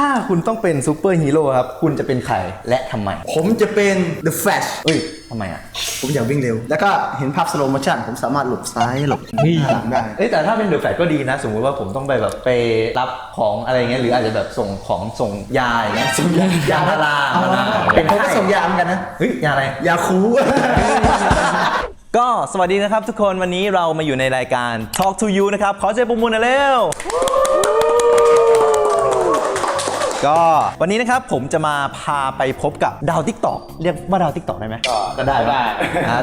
ถ้าคุณต้องเป็นซูเปอร์ฮีโร่ครับ คุณจะเป็นใครและทำไมผมจะเป็น The Flash เอ้ยทำไมอะ ผมอยากวิ่งเร็ว แล้วก็เห็นภาพสโลโมชั่นผมสามารถหลบซ้ายหลบหน้าหลังได้ เอ้ยแต่ถ้าเป็นเดอะแฟลก็ดีนะ สมมติว่าผมต้องไปแบบไปรับของอะไรเงี้ยหรืออาจจะแบบส่งของส่งยาอย่างเงี้ยส่งยายาพาราเอามาเป็นเขาก็ส่งยาเหมือนกันนะ เฮ้ยยาอะไร ยาคู ก็สวัสดีนะครับทุกคนวันนี้เรามาอยู่ในรายการ Talk to You นะครับ ขอเสียงปรบมือหน่อยเร็ว ก็วันนี้นะครับผมจะมาพาไปพบกับดาวทิกตอกเรียกว่าดาวทิกตอกได้ไหมก็ได้ได้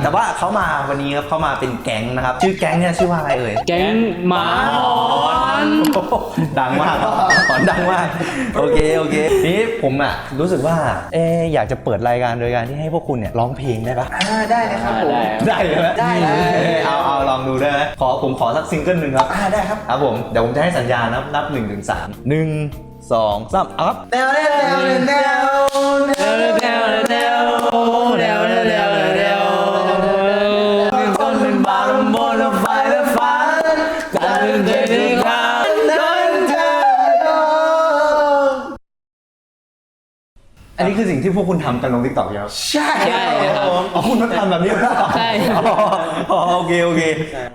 แต่ว่าเขามาวันนี้ครับเขามาเป็นแก๊งนะครับ ชื่อแก๊งเนี่ยชื่อว่าอะไรเอ่ยแก๊งหมาหอนดังมากหอนดังมากโอเคโอเคนี่ผมอะรู้สึกว่าเอ๊ะอยากจะเปิดรายการโดยการที่ให้พวกคุณเนี่ยร้องเพลงได้ปะอ่าได้เลยครับผมได้เลยไหมได้เลยเอ้ยเอาเอาลองดูได้ไหมขอผมขอสักซิงเกิลหนึ่งครับอ่าได้ครับครับผมเดี๋ยวผมจะให้สัญญาณนับนับหนึ่งถึงสามหนึ่ง สองสามอัพแนวแนวแนวแนวแนวเดวเดวเดวเดว อันนี้คือสิ่งที่พวกคุณทำกันลงทิกตอกใช่ไหมครับใช่ใช่ครับ อ๋อคุณต้องทำแบบนี้เหรอใช่ อ๋ออ๋อโอเคโอเค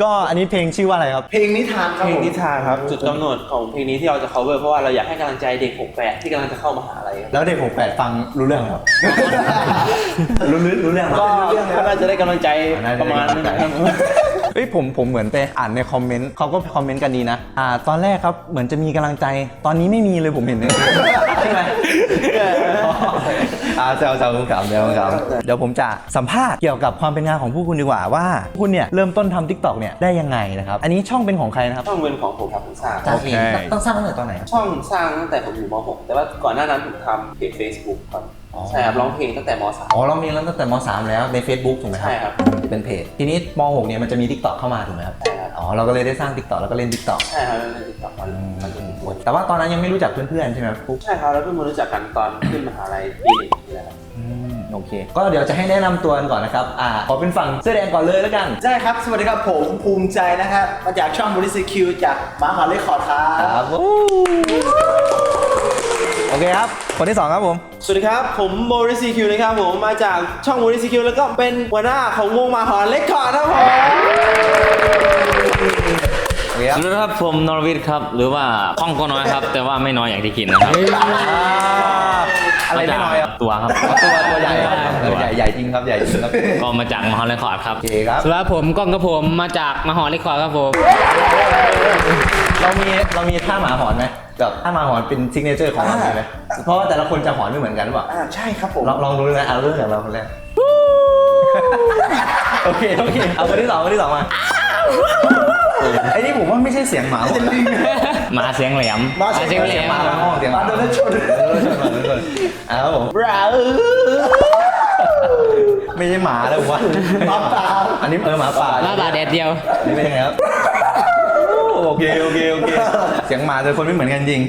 ก็อันนี้เพลงชื่อว่าอะไรครับ เพลงนิทานครับเพลผงมนิทานครับ จุดกำเนิดของเพลงนี้ที่เราจะ cover เพราะว่าเราอยากให้กำลังใจเด็กหกแปดที่กำลังจะเข้ามหาลัยครับแล้วเด็กหกแปดฟังรู้เรื่องไหมครับ รู้รู้รู้เรื่องไหมก็ก็น่าจะได้กำลังใจประมาณนั้นนะครับ เฮ้ยผมผมเหมือนไปอ่านในคอมเมนต์เขาก็คอมเมนต์กันดีนะอ่าตอนแรกครับเหมือนจะมีกำลังใจ ตอนนี้ไม่มีเลยผมเห็นเนี่ยใช่ไหมอ่าแซวแซวคุณขำแซวคุณขำเดี๋ยวผมจะสัมภาษณ์เกี่ยวกับความเป็นงานของผู้คุณดีกว่าว่าคุณเนี่ยเริ่มต้นทำทิกตอกเนี่ยได้ยังไงนะครับอันนี้ช่องเป็นของใครนะครับ ช่องเป็นของผมครับผมสร้างจ้าเองต้องสร้างตั้งแต่ตอนไหนครับ ช่องสร้างตั้งแต่ผมอยู่ม .6 แต่ว่าก่อนหน้านั้นผมทำเพจ Facebook ครับอ๋อ ใช่ครับร้องเพลงตั้งแต่ม .3 อ๋อเรามีแล้วตั้งแต่ม .3 แล้วใน Facebook ถูกไหมครับใช่ครับ เป็นเพจทีนี้ม .6 เนี่ยมันจะมี TikTok เข้ามาถูกไหมครับใช่ครับอ๋อเราก็เลยได้สร้าง TikTok แล้วก็เล่น TikTok ใช่ครับเล่นติดต่อกันแต่ว่าตอนนั้นยังไม่รู้จักเพื่อนๆใช่ไหมครับปุ๊บใช่ครับแล้วเพิ่งมารู้จักกันตอนขึ้นมหาลัยปีหนึ่งนี่แหละครับอืมโอเค ก็เดี๋ยวจะให้แนะนำตัวกันก่อนนะครับ อ่า ขอเป็นฝั่งเสื้อแดงก่อนเลยแล้วกันได้ครับ สวัสดีครับ ผมภูมิใจนะครับ มาจากช่องบริษัทคิวจากมหาเลคคอร์ดครับครับโอเคครับคนที่สองครับผม สวัสดีครับ ผมโมริซีคิวนะครับผมมาจากช่องโมริซีคิวแล้วก็เป็นหัวหน้าของวงมาหอนเล็กคอร์ดครับผมโอเคครับสวัสดีครับผมนรวิทย์ครับ หรือว่าข้องก็น้อยครับ แต่ว่าไม่น้อยอย่างที่คิดนะครับ อ่า อะไรไม่น้อยครับตัวครับตัวตัวใหญ่ครับตัวใหญ่ใหญ่จริงครับใหญ่จริงครับก็มาจากมหาลัยคอร์ดครับโอเคครับสวัสดีครับผมก้องกระผมมาจากมหาลัยคอร์ดครับผมเรามีเรามีท่าหมาหอนไหมกับท่าหมาหอนเป็นซิกเนเจอร์ของเรามีไหมเพราะว่าแต่ละคนจะหอนไม่เหมือนกันหรือเปล่าอ่าใช่ครับผมลองลองดูเลยนะเอาเรื่องจากเราคนแรกโอเคโอเคเอาคนที่สองคนที่สองมา ไอ้นี่ผมว่าไม่ใช่เสียงหมาหอนหมาเสียงแหลม มาเสียงเสียงแหลเสียงมหมาห้องเสียงหมามาโดนรถชนอ่าครับผมไม่ใช่หมาแล้วผมว่าหมาป่าอันนี้เออหมาป่าหน้าตาแดดเดียวอันนี้เป็นยังไงครับโอเคโอเคโอเคเสียงหมาแต่คนไม่เหมือนกันจริง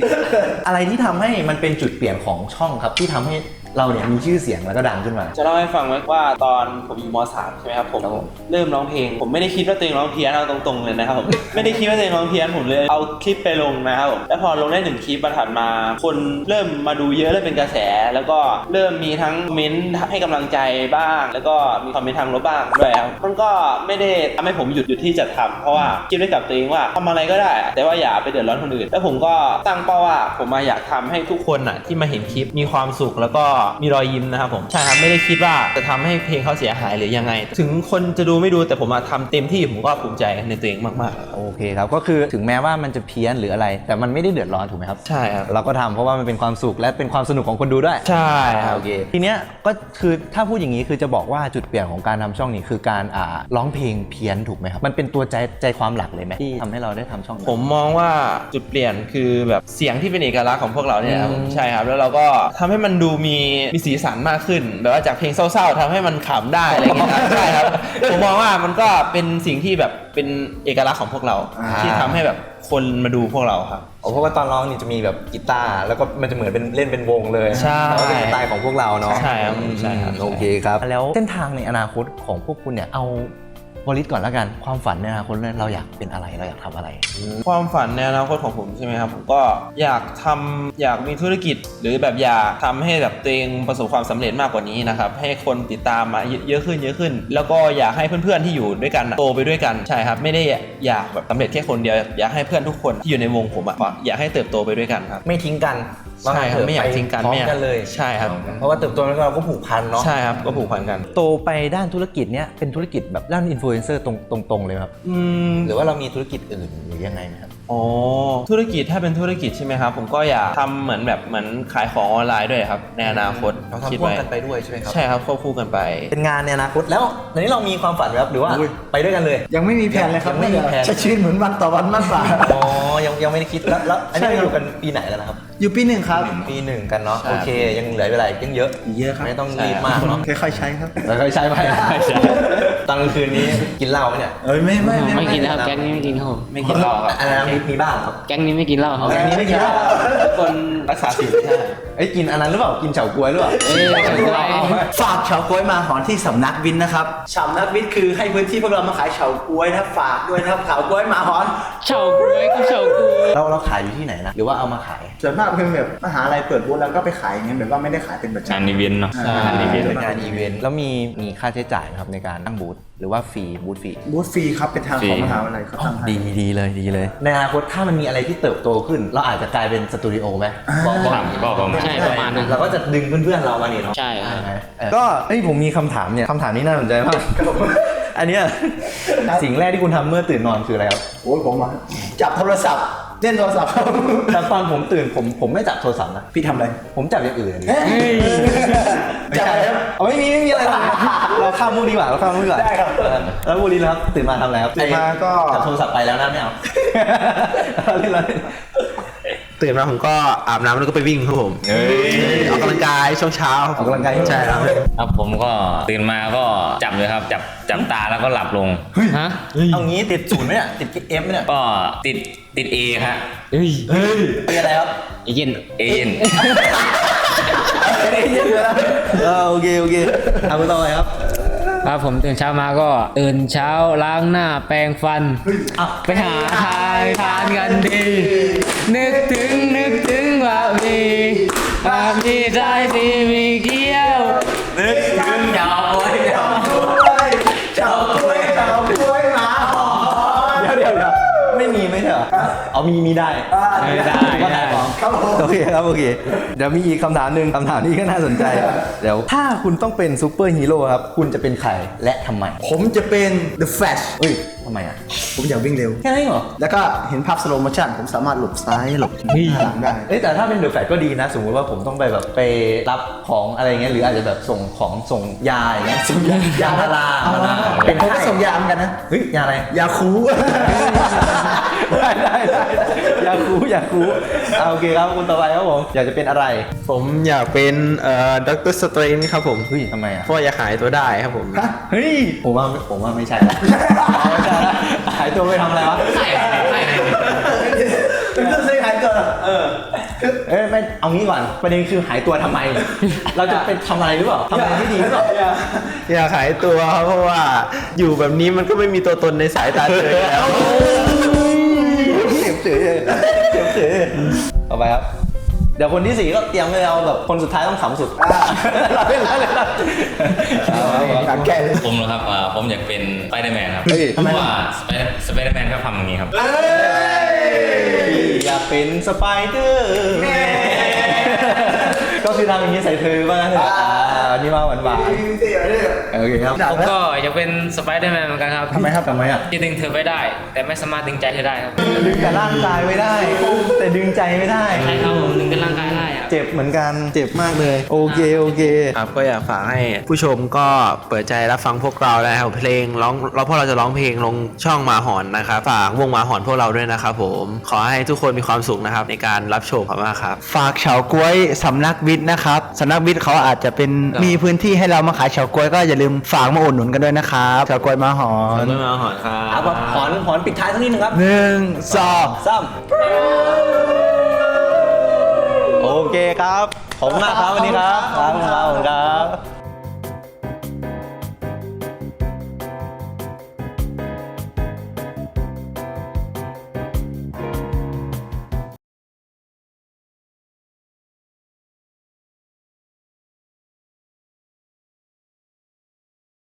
อะไรที่ทำให้มันเป็นจุดเปลี่ยนของช่องครับที่ทำให้ เราเนี่ยมีชื่อเสียงแล้วก็ดังขึ้นมา จะเล่าให้ฟังไว้ว่าตอนผมอยู่ม .3 ใช่ไหมครับผมครับผมเริ่มร้องเพลง ผมไม่ได้คิดว่าตัวเองร้องเพี้ยนเอาตรงๆเลยนะครับผมไม่ได้คิดว่าตัวเองร้องเพี้ยนผมเลยเอาคลิปไปลงนะครับผมแล้วพอลงได้หนึ่งคลิปมาถัดมา คนเริ่มมาดูเยอะเริ่มเป็นกระแส แล้วก็เริ่มมีทั้งเม้นต์ให้กำลังใจบ้าง แล้วก็มีคอมเมนต์ทางลบบ้างด้วยครับมันก็ไม่ได้ทำให้ผมหยุดหยุดที่จะทำเพราะว่าคิดไว้กับตัวเองว่าทำอะไรก็ได้ แต่ว่าอย่าไปเดือดร้อนคนอื่น แล้วผมก็ตั้งเป้าว่าผมมาอยากทำให้ทุกคนอะที่มาเห็นคลิปมีความสุขแล้วก็มีรอยยิ้มนะครับผมใช่ครับไม่ได้คิดว่าจะทำให้เพลงเขาเสียหายหรือยังไง ถึงคนจะดูไม่ดูแต่ผมมาทำเต็มที่ผมก็ภูมิใจในตัวเองมากๆครับโอเคครับก็คือถึงแม้ว่ามันจะเพี้ยนหรืออะไร แต่มันไม่ได้เดือดร้อนถูกไหมครับใช่ครับเราก็ทำเพราะว่ามันเป็นความสุขและเป็นความสนุกของคนดูด้วยใช่คอ่ารับโอเคทีเนี้ยก็คือถ้าพูดอย่างนี้คือจะบอกว่าจุดเปลี่ยนของการทำช่องนี้คือการอ่าร้องเพลงเพี้ยนถูกไหมครับมันเป็นตัวใจใจความหลักเลยไหมที่ทำให้เราได้ทำช่องนี้ผมมองว่าจุดเปลี่ยนคือแบบเสียงที่เป็นเอกลักษณ์ของพวกเราเนี่ยครับอืมใช่ครับแล้วเราก็ทำให้มันดูมีมีสีสันมากขึ้น แบบว่าจากเพลงเศร้าๆทำให้มันขำได้อะไรอย่างเงี้ยครับใช่ครับผมมองว่ามันก็เป็นสิ่งที่แบบเป็นเอกลักษณ์ของพวกเราที่ทำให้แบบคนมาดูพวกเราครับอ๋อเพราะว่าตอนร้องนี่จะมีแบบกีตาร์แล้วก็มันจะเหมือนเป็นเล่นเป็นวงเลยใช่แล้วก็เป็นสไตล์ของพวกเราเนาะใช่ครับอืมใช่ครับโอเคครับแล้วเส้นทางในอนาคตของพวกคุณเนี่ยเอา วอลิสก่อนแล้วกัน ความฝันในอนาคตเนี่ยเราอยากเป็นอะไรเราอยากทำอะไร ความฝันในอนาคตของผมใช่ไหมครับผมก็อยากทำอยากมีธุรกิจ หรือแบบอยากทำให้แบบตัวเองประสบความสำเร็จมากกว่านี้นะครับให้คนติดตามมาเยอะขึ้นเยอะขึ้น แล้วก็อยากให้เพื่อนๆที่อยู่ด้วยกันโตไปด้วยกันใช่ครับไม่ได้อยากแบบสำเร็จแค่คนเดียวอยากให้เพื่อนทุกคนที่อยู่ในวงผมอะอยากให้เติบโตไปด้วยกันครับไม่ทิ้งกัน ใช่ครับไม่อยากทิ้งกันพร้อไม่มอยากกันเลยใช่ครับ เพราะว่าเติบโตแล้วเราก็ผูกพันเนาะใช่ครับก็ผูกพันกัน โตไปด้านธุรกิจเนี้ยเป็นธุรกิจแบบด้านอินฟลูเอนเซอร์ตรงตรงๆเลยไหมครับอืมหรือว่าเรามีธุรกิจอื่นหรือยังไงไหมครับอ๋อธุรกิจถ้าเป็นธุรกิจใช่ไหมครับ ผมก็อยากทำเหมือนแบบเหมือนขายของออนไลน์ด้วยครับในอนาคตเราคิดทำพ่วงไว้กันไปด้วยใช่ไหมครับ ใช่ครับควบคู่กันไป เป็นงานในอนาคตแล้วในนี้เรามีความฝันไหมครับหรือว่าไปด้วยกันเลย ยังไม่มีแผนเลยครับยังไม่มีแผน ใช้ชีวิตเหมือนวันต่อวันมากกว่า อ๋อ ยังยังไม่ได้คิดแล้วแล้วอันนี้ใช่เราครับ อยู่กันปีไหนแล้วนะครับ อยู่ปีหนึ่งครับ ปีหนึ่งกันเนาะใช่โอเค ยังเหลือเวลาอีกยังเยอะอีกเยอะครับ ไม่ต้องรีบมากเนาะค่อยๆใช้ครับเราเคยใช้ไปตอนกลางคืนนี้กินเหล้าไหมเนี่ยเอ้ยไม่ไม่ไม่กินนะครับแก๊งนี้ไม่กินครับผมไม่กินเหล้าครับอันนั้นมีมีบ้างครับแก๊งนี้ไม่กินเหล้าครับแก๊งนี้ไม่กินเหล้าคนรักษาศีลใช่เอ้ยกินอันนั้นหรือเปล่ากินเฉาก๊วยหรือเปล่าเอ้ยเฉาก๊วยฝากเฉาก๊วยมาหอนที่สำนักวินนะครับสำนักวินคือให้พื้นที่พวกเรามาขายเฉาก๊วยนะครับฝากด้วยนะครับเฉาก๊วยมาหอน เฉาก๊วยก็เฉาก๊วยเราเราขายอยู่ที่ไหนนะ หรือว่าเอามาขาย ส่วนมากเป็นแบบมหาลัยเปิดบูธแล้วก็ไปขายอย่างเงี้ยแบบว่าไม่ได้ขายเป็นประงานจำอีเวนต์เนาะใช่ งานอีเวนต์เป็นงานอีเวนต์แล้วมีมีค่าใช้จ่ายไหมครับในการตั้งบูธหรือว่าฟรีบูธฟรีบูธฟรีครับเป็นทางของมหาวิทยาลัยเขาทำให้ ดีดีเลยดีเลย ในอนาคตถ้ามันมีอะไรที่เติบโตขึ้น เราอาจจะกลายเป็นสตูดิโอไหมบอกบอกครับก็ประมาณใช่ประมาณนั้น เราก็จะดึงเพื่อนๆเรามานี่เนาะใช่ครับไหมเออก็เอ้ยผมมีคำถามเนี่ยคำถามนี้น่าสนใจมาก อันเนี้ยสิ่งแรกที่คุณทำเมื่อตื่นนอนคืออะไรครับโอ้ยผมอะจับโทรศัพท์เล่นโทรศัพท์แต่ตอนผมตื่นผมผมไม่จับโทรศัพท์นะ พี่ทำอะไร ผมจับอย่างอื่นเฮ้ยไม่จับใช่อะไรครับ เอาไม่มีไม่มีอะไรหรอกเราข้ามมุกดีกว่าเราข้ามมุกดีกว่าได้ครับ เออแล้วบุรีนะครับตื่นมาทำอะไรครับตื่นมาก็ จับโทรศัพท์ไปแล้วนะไม่เอาเราเล่นเราเล่น ตื่นมาผมก็อาบน้ำแล้วก็ไปวิ่งครับผมออกกำลังกายช่วงเช้าออกกำลังกายใช่ครับครับผมก็ตื่นมาก็จับเลยครับ จับจับตาแล้วก็หลับลงฮะเอางี้ติดศูนย์ไหมเนี่ยติดเอฟไหมเนี่ยก็ติดติดเอครับเฮ้ยเป็นอะไรครับไอ้เย็นเอเย็นเออโอเคโอเคทำต่อไปครับ ครับผมตื่นเช้ามาก็ตื่นเช้าล้างหน้าแปรงฟันอะไปหาทานทานกันดี นึกถึงนึกถึงว่ามีว่ามีใจที่มีเกี้ยว นึกถึงยาวโอ้ยยาว เหรอเอามีมีได้ไม่ได้ก็ขายของครับผมโอเคครับโอเค เดี๋ยวมีอีกคำถามหนึ่งคำถามนี้ก็น่าสนใจ เดี๋ยวถ้าคุณต้องเป็นซูเปอร์ฮีโร่ครับ คุณจะเป็นใครและทำไม ผมจะเป็น The Flash เฮ้ยทำไมอะ ผมอยากวิ่งเร็ว แค่นั้นเหรอ แล้วก็เห็นภาพสโลโมชั่นผมสามารถหลบซ้ายหลบหลังได้ เอ้ยแต่ถ้าเป็นเดอะแฟลก็ดีนะ สมมติว่าผมต้องไปแบบไปรับของอะไรเงี้ยหรืออาจจะแบบส่งของส่งยาอย่างเงี้ยส่งยายาพารามานะเป็นผมก็ไข้ส่งยาเหมือนกันนะ เฮ้ย ยาอะไร ยาคู ได้ได้ได้อยากคูอยากคูเอาโอเคครับคุณต่อไปครับผมอยากจะเป็นอะไรผมอยากเป็นเอ่อด็อกเตอร์สเตรนครับผมเฮ้ยทำไมอะเพราะว่าอยากหายตัวได้ครับผมเฮ้ยผมว่าผมว่าไม่ใช่ละไม่ใช่ละหายตัวไปทำอะไรวะใช่ใช่เป็นเรื่องซื้อขายเกินเออเอ้ยไม่เอางี้ก่อนประเด็นคือหายตัวทำไม เราจะเป็นทำอะไรหรือเปล่าทำอะไรที่ดีหรือเปล่าอยากหายตัวครับเพราะว่าอยู่แบบนี้มันก็ไม่มีตัวตนในสายตาเธอแล้ว เข็มเฉยเฉยต่อไปครับ เดี๋ยวคนที่สี่ก็เตรียมเลยเอาแบบคนสุดท้ายต้องขำสุดเราเล่นเราเล่นเราเล่นเอาเอาการแก้เลยผมนะครับอ่าผมอยากเป็นสไปเดอร์แมนครับเพราะว่าสไปเดอร์แมนเขาทำอย่างนี้ครับอยากเป็นสไปเดอร์แมนก็คือทำอย่างนี้ใส่เธอบ้างนะเถ อะอ่าอันนี่มาหวานหวานๆโอเคครับผมก็อยากเป็นสไปเดอร์แมนเหมือนกันครับทำไมครับทำไมอะที่ดึงเธอไว้ได้ แต่ไม่สามารถดึงใจเธอได้ครับดึงแต่ร่างกายไม่ได้ แต่ดึงใจไม่ได้ใช่ครับผมดึงแต่ร่างกายได้อะเจ็บเหมือนกันเจ็บมากเลย โอเคโอเคครับก็อยากฝากให้ผู้ชมก็เปิดใจรับฟังพวกเรานะครับเพลงร้องเราพวกเราจะร้องเพลงลงช่องหมาหอนนะครับฝากวงหมาหอนพวกเราด้วยนะครับผมขอให้ทุกคนมีความสุขนะครับในการรับชมขอบคุณมากครับ ฝากเฉาก๊วยสำนักวิทย์นะครับสำนักวิทย์เขาอาจจะเป็นมีพื้นที่ให้เรามาขายเฉาก๊วยก็อย่าลืมฝากมาอุดหนุนกันด้วยนะครับเฉาก๊วยมาหอนขอบคุณมาหอนครัเอาบแบบหอนหอนปิดท้ายสักนิดนึงครับหนึ่งสองซ้ำโอเคครับ ผมมากครับวันนี้ครับ ครับขอบคุณครับ